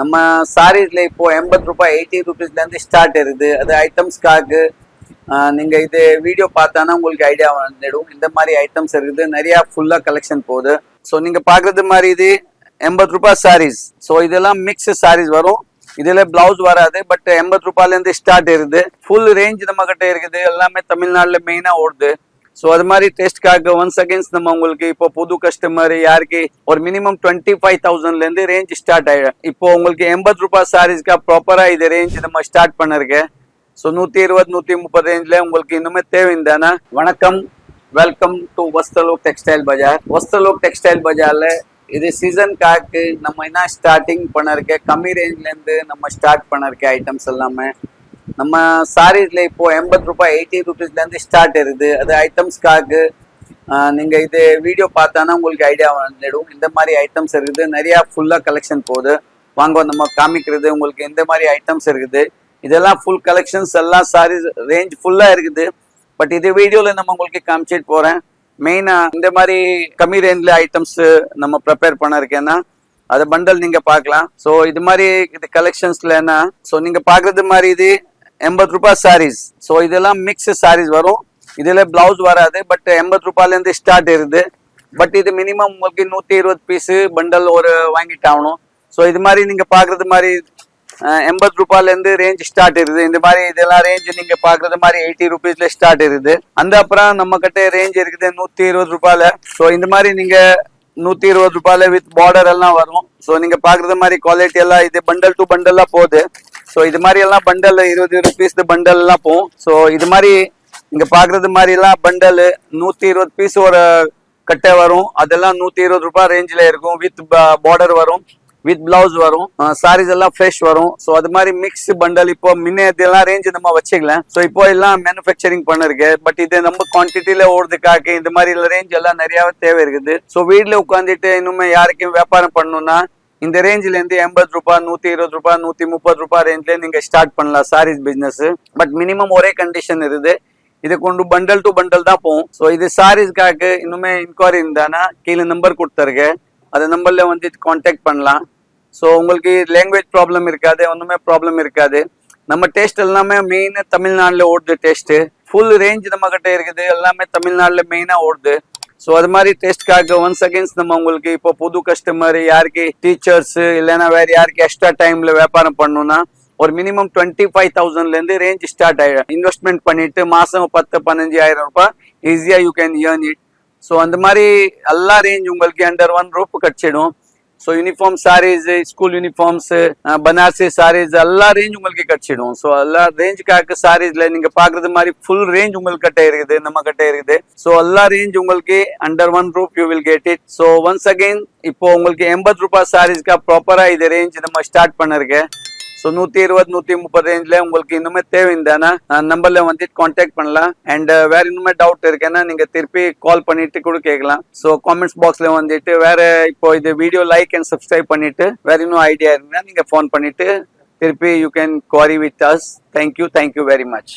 நம்ம சாரீஸ்ல இப்போ எண்பது ரூபாய் எயிட்டி ருபீஸ்ல இருந்து ஸ்டார்ட் இருக்குது அது ஐட்டம்ஸ்க்காக நீங்க இது வீடியோ பார்த்தானா உங்களுக்கு ஐடியா வந்துடும். இந்த மாதிரி ஐட்டம்ஸ் இருக்குது. நிறைய ஃபுல்லா கலெக்ஷன் போகுது. ஸோ நீங்க பாக்குறது மாதிரி இது எண்பது ரூபாய் சாரீஸ் ஸோ இதெல்லாம் மிக்ஸ் சாரீஸ் வரும். இதுல பிளவுஸ் வராது. பட் எண்பது ரூபாயில இருந்து ஸ்டார்ட் இருக்குது ஃபுல் ரேஞ்ச் நம்ம கிட்ட இருக்குது. எல்லாமே தமிழ்நாட்டுல மெயினா ஓடுது. ஸோ அது மாதிரி டெஸ்ட்காக ஒன்ஸ் அகேன்ஸ்ட் நம்ம உங்களுக்கு இப்போ புது கஸ்டமர் யாருக்கு? ஒரு மினிமம் டுவெண்ட்டி ஃபைவ் தௌசண்ட்ல இருந்து ரேஞ்ச் ஸ்டார்ட் ஆயிடும். இப்போ உங்களுக்கு எண்பது ரூபாய் சாரீஸ்க்கா ப்ராப்பரா இது ரேஞ்ச் நம்ம ஸ்டார்ட் பண்ணிருக்கேன் ஸோ நூத்தி இருபது நூத்தி முப்பது ரேஞ்ச்ல உங்களுக்கு இன்னுமே தேவைந்தானா வணக்கம். Welcome to Vastalok textile bazaar Vastalok textile பஜாரில் இது சீசன் காக்கு நம்ம என்ன ஸ்டார்டிங் பண்ணிருக்கேன் கம்மி ரேஞ்ச்ல இருந்து நம்ம ஸ்டார்ட் பண்ணிருக்கேன் ஐட்டம்ஸ் எல்லாமே. நம்ம சாரீஸ்ல இப்போ எண்பது ரூபாய் எயிட்டி ருபீஸ்ல இருந்து ஸ்டார்ட் இருக்குது அது ஐட்டம்ஸ்க்காக நீங்க இது வீடியோ பார்த்தானா உங்களுக்கு ஐடியா வந்துடும். இந்த மாதிரி ஐட்டம்ஸ் இருக்குது. நிறைய ஃபுல்லா கலெக்ஷன் போகுது. வாங்க நம்ம காமிக்கிறது. உங்களுக்கு இந்த மாதிரி ஐட்டம்ஸ் இருக்குது. இதெல்லாம் ஃபுல் கலெக்ஷன்ஸ் எல்லாம் சாரீஸ் ரேஞ்ச் ஃபுல்லா இருக்குது. பட் இது வீடியோல நம்ம உங்களுக்கு காமிச்சிட்டு போறேன். மெயினா இந்த மாதிரி கம்மி ரேஞ்ச்ல ஐட்டம்ஸ் நம்ம ப்ரிப்பேர் பண்ணிருக்கேன்னா அது பண்டல் நீங்க பார்க்கலாம். ஸோ இது மாதிரி இது கலெக்ஷன்ஸ்லன்னா ஸோ நீங்க பாக்குறது மாதிரி இது எண்பது ரூபாய் சாரீஸ் ஸோ இதெல்லாம் மிக்ஸ் சாரீஸ் வரும். இதில் பிளவுஸ் வராது பட் எண்பது ரூபாயிலேருந்து ஸ்டார்ட் இருக்குது பட் இது மினிமம் உங்களுக்கு நூற்றி இருபது பீஸு பண்டல் ஒரு வாங்கிட்டு ஆகணும். ஸோ இது மாதிரி நீங்கள் பார்க்குறது மாதிரி எண்பது ரூபாயிலேருந்து ரேஞ்ச் ஸ்டார்ட் இருக்குது. இந்த மாதிரி இதெல்லாம் ரேஞ்ச் நீங்கள் பார்க்குறது மாதிரி எயிட்டி ருபீஸ்ல ஸ்டார்ட் இருக்குது. அந்த அப்புறம் நம்ம கிட்ட ரேஞ்ச் இருக்குது நூற்றி இருபது ரூபாயில. ஸோ இந்த மாதிரி நீங்கள் நூற்றி இருபது ரூபாயில் வித் பார்டர் எல்லாம் வரும். ஸோ நீங்கள் பார்க்குறது மாதிரி குவாலிட்டி எல்லாம் இது பண்டல் டு பண்டல்லாம் போகுது. ஸோ இது மாதிரி எல்லாம் பண்டல் இருபது ருபீஸ் பண்டல் எல்லாம் போகும். ஸோ இது மாதிரி இங்க பாக்குறது மாதிரி எல்லாம் பண்டல் நூத்தி இருபது பீஸ் ஒரு கட்டை வரும். அதெல்லாம் நூத்தி இருபது ரூபாய் ரேஞ்சில் இருக்கும். வித் பார்டர் வரும். வித் பிளவுஸ் வரும். சாரீஸ் எல்லாம் ஃப்ரெஷ் வரும். ஸோ அது மாதிரி மிக்ஸ் பண்டல் இப்போ முன்ன இதெல்லாம் ரேஞ்ச் நம்ம வச்சுக்கலாம் ஸோ இப்போ எல்லாம் மேனுஃபேக்சரிங் பண்ணிருக்கு பட் இது நம்ம குவான்டிட்டியில ஓடுறதுக்காக இந்த மாதிரி ரேஞ்ச் எல்லாம் நிறையாவே தேவை இருக்குது ஸோ வீட்டில் உட்காந்துட்டு இன்னுமே யாருக்கும் வியாபாரம் பண்ணணும்னா இந்த ரேஞ்சிலேருந்து எண்பது ரூபாய் நூத்தி இருபது ரூபாய் நூற்றி முப்பது ரூபாய் ரேஞ்ச்ல நீங்க ஸ்டார்ட் பண்ணலாம் சாரீஸ் பிஸ்னஸ் பட் மினிமம் ஒரே கண்டிஷன் இருக்குது. இது கொண்டு பண்டல் டு பண்டல் தான் போகும். ஸோ இது சாரீஸ்க்காக இன்னுமே இன்கொயரி இருந்தானா கீழே நம்பர் கொடுத்துருக்கேன் அந்த நம்பர்ல வந்து காண்டாக்ட் பண்ணலாம். ஸோ உங்களுக்கு லாங்குவேஜ் ப்ராப்ளம் இருக்காது ஒன்றுமே ப்ராப்ளம் இருக்காது. நம்ம டேஸ்ட் எல்லாமே மெயின் தமிழ்நாட்டில் ஓடுது டேஸ்ட்டு ஃபுல் ரேஞ்ச் நம்ம கிட்ட இருக்குது எல்லாமே தமிழ்நாட்டில் மெயினாக ஓடுது. ஸோ அது மாதிரி டெஸ்ட்காக ஒன்ஸ் அகேன்ஸ் நம்ம உங்களுக்கு இப்போ புது கஸ்டமர் யாருக்கு டீச்சர்ஸ் இல்லைன்னா வேற யாருக்கு எக்ஸ்ட்ரா டைம்ல வியாபாரம் பண்ணணும்னா ஒரு மினிமம் டுவெண்ட்டி ஃபைவ் தௌசண்ட்ல இருந்து ரேஞ்ச் ஸ்டார்ட் ஆயிடும். இன்வெஸ்ட்மெண்ட் பண்ணிட்டு மாசம் பத்து பதினஞ்சு ஆயிரம் ரூபாய் ஈஸியா you can earn it so அந்த மாதிரி எல்லா ரேஞ்ச் உங்களுக்கு அண்டர் ஒன் ரூப் கிடைச்சிடும் so uniform sarees school uniforms Banarasi sarees எல்லா ரேஞ்ச் உங்களுக்கு கிடைச்சிடும் ஸோ எல்லா ரேஞ்சுக்காக சாரீஸ்ல நீங்க பாக்குறது மாதிரி ஃபுல் ரேஞ்ச் உங்களுக்கு கிட்ட இருக்குது நம்ம கிட்ட இருக்குது ஸோ எல்லா ரேஞ்ச் உங்களுக்கு under one roof you will get it so once again இப்போ உங்களுக்கு எண்பது ரூபாய் சாரீஸ்க்கா ப்ராப்பரா இது ரேஞ்ச் நம்ம ஸ்டார்ட் பண்ணிருக்கேன் ஸோ நூத்தி இருபது நூத்தி முப்பது ரேஞ்சில் உங்களுக்கு இன்னுமே தேவைந்தானா நம்பர்ல வந்துட்டு காண்டாக்ட் பண்ணலாம். அண்ட் வேற இன்னுமே டவுட் இருக்குன்னா நீங்க திருப்பி கால் பண்ணிட்டு கூட கேட்கலாம். ஸோ காமெண்ட்ஸ் பாக்ஸ்ல வந்துட்டு வேற இப்போ இது வீடியோ லைக் அண்ட் சப்ஸ்கிரைப் பண்ணிட்டு வேற இன்னும் ஐடியா இருந்தா நீங்க ஃபோன் பண்ணிட்டு திருப்பி you can query with us thank you thank you very much